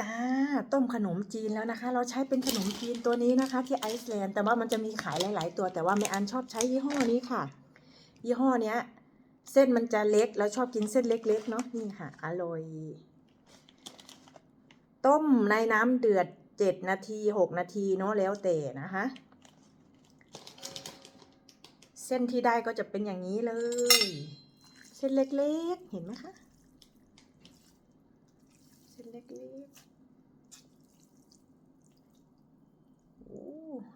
จ้าต้มขนมจีนแล้วนะคะ เราใช้เป็นขนมจีนตัวนี้นะคะ ที่ไอซ์แลนด์แต่ว่ามันจะมีขายหลาย ๆ ตัว แต่ว่าแม่อันชอบใช้ยี่ห้อนี้ค่ะ ยี่ห้อเนี้ย เส้นมันจะเล็กแล้วชอบกินเส้นเล็ก ๆ เนาะนี่ค่ะ อร่อย ต้มในน้ำเดือดเจ็ดนาทีหกนาทีเนาะแล้วแต่นะคะ เส้นที่ได้ก็จะเป็นอย่างนี้เลย เส้นเล็ก ๆ เห็นไหมคะ เล็กๆโอ้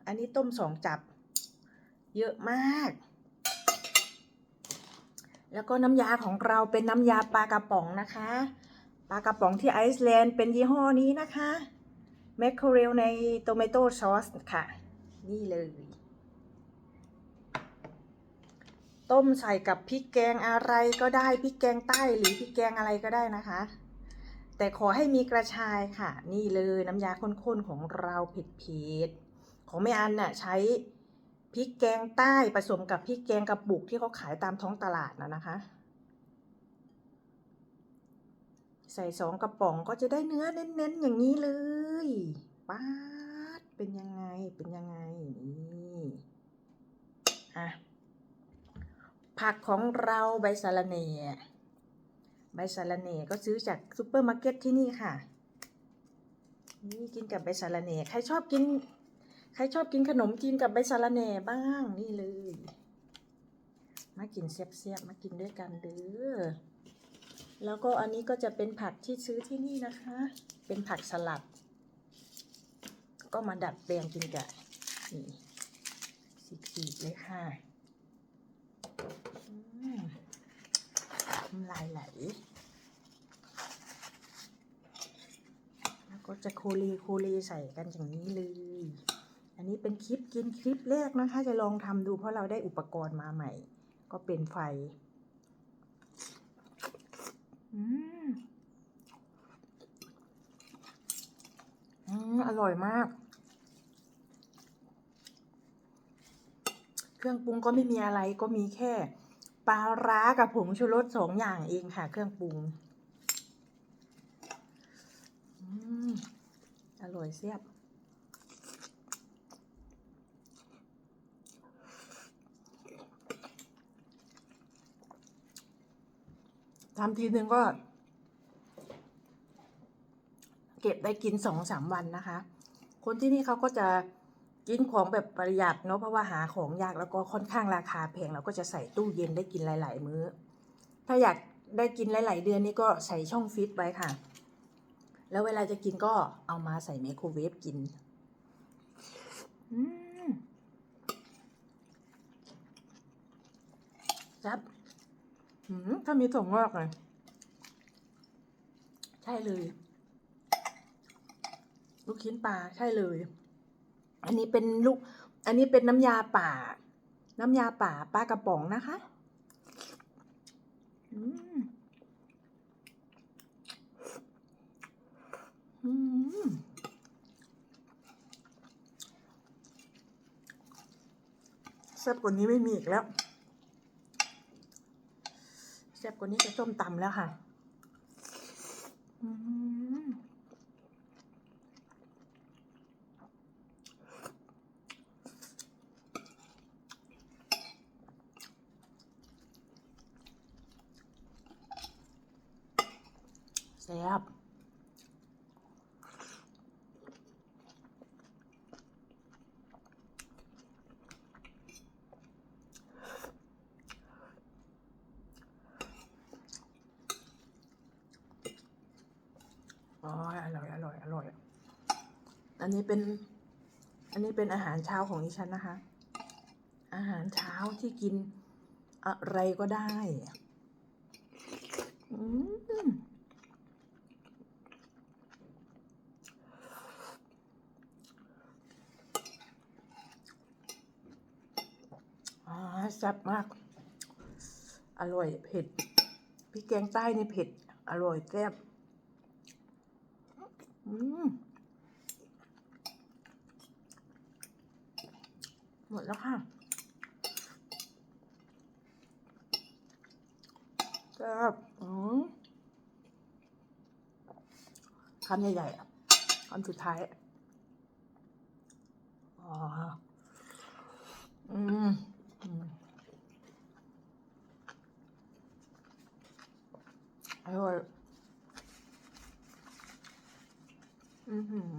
อันนี้ต้มสองจับ เยอะมาก แล้วก็น้ำยาของเราเป็นน้ำยาปลากระป๋องนะคะ ปลากระป๋องที่ไอซ์แลนด์เป็นยี่ห้อนี้นะคะแมคเคอเรลในโตเมโต้ซอสค่ะ นี่เลย ต้มใส่กับพริกแกงอะไรก็ได้พริกแกงใต้หรือพริกแกงอะไรก็ได้นะคะ แต่ขอให้มีกระชายค่ะ นี่เลยน้ำยาข้นๆของเราเผ็ดๆของแม่อันน่ะใช้พริกแกงใต้ผสมกับพริกแกงกระปุกที่เขาขายตามท้องตลาดนะนะคะ ใส่สองกระป๋องก็จะได้เนื้อเน้นๆอย่างนี้เลยป๊าดเป็นยังไงเป็นยังไงนี่อะผักของเราใบสะระเน่ ใบสะระเน่ก็ซื้อจากซูเปอร์มาร์เก็ตที่นี่ค่ะ นี่กินกับใบสะระเน่ใครชอบกิน ใครชอบกินขนมจีนกับใบสะระเน่บ้างนี่เลย มากินเสียบๆมากินด้วยกันเด้อแล้วก็อันนี้ก็จะเป็นผักที่ซื้อที่นี่นะคะ เป็นผักสลัด ก็มาดัดแปลงกินกับนี่สีๆเลยค่ะ น้ำลายไหล แล้วก็จะโคลีโคลีใส่กันอย่างนี้เลย อันนี้เป็นคลิปกินคลิปแรกนะคะ จะลองทำดูเพราะเราได้อุปกรณ์มาใหม่ ก็เป็นไฟ อืมอืมอร่อยมาก เครื่องปรุงก็ไม่มีอะไรก็มีแค่ ปลาร้ากับผงชูรสสองอย่างเองค่ะ เครื่องปรุงอร่อยเสียบ ทำทีนึงก็ เก็บได้กินสองสามวันนะคะ คนที่นี่เขาก็จะ กินของแบบประหยัดเนาะเพราะว่าหาของยากแล้วก็ค่อนข้างราคาแพงเราก็จะใส่ตู้เย็นได้กินหลาย ๆ มื้อ ถ้าอยากได้กินหลาย ๆ เดือนนี่ก็ใส่ช่องฟิตไว้ค่ะ แล้วเวลาจะกินก็เอามาใส่ไมโครเวฟกินอืมครับหืมถ้ามีถั่วงอกเลยใช่เลย ลูกชิ้นปลาใช่เลย อันนี้เป็นลูก อันนี้เป็นน้ำยาป่า น้ำยาป่าปลากระป๋องนะคะอืมอืมแซ่บกว่านี้ไม่มีอีกแล้วแซ่บกว่านี้จะส้มตำแล้วค่ะ อืม แซ่บอ๋ออร่อย อร่อย อร่อย อันนี้เป็น อันนี้เป็นอาหารเช้าของดิฉันนะคะ อาหารเช้าที่กินอะไรก็ได้ อืมอ่าแซ่บมาก อร่อยเผ็ดพริกแกงใต้นี่เผ็ด อร่อยแซ่บอืมหมดแล้วค่ะแซ่บคำใหญ่ๆคำสุดท้าย อ๋อ อือืม อร่อยอือหือ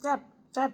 แซ่บแซ่บ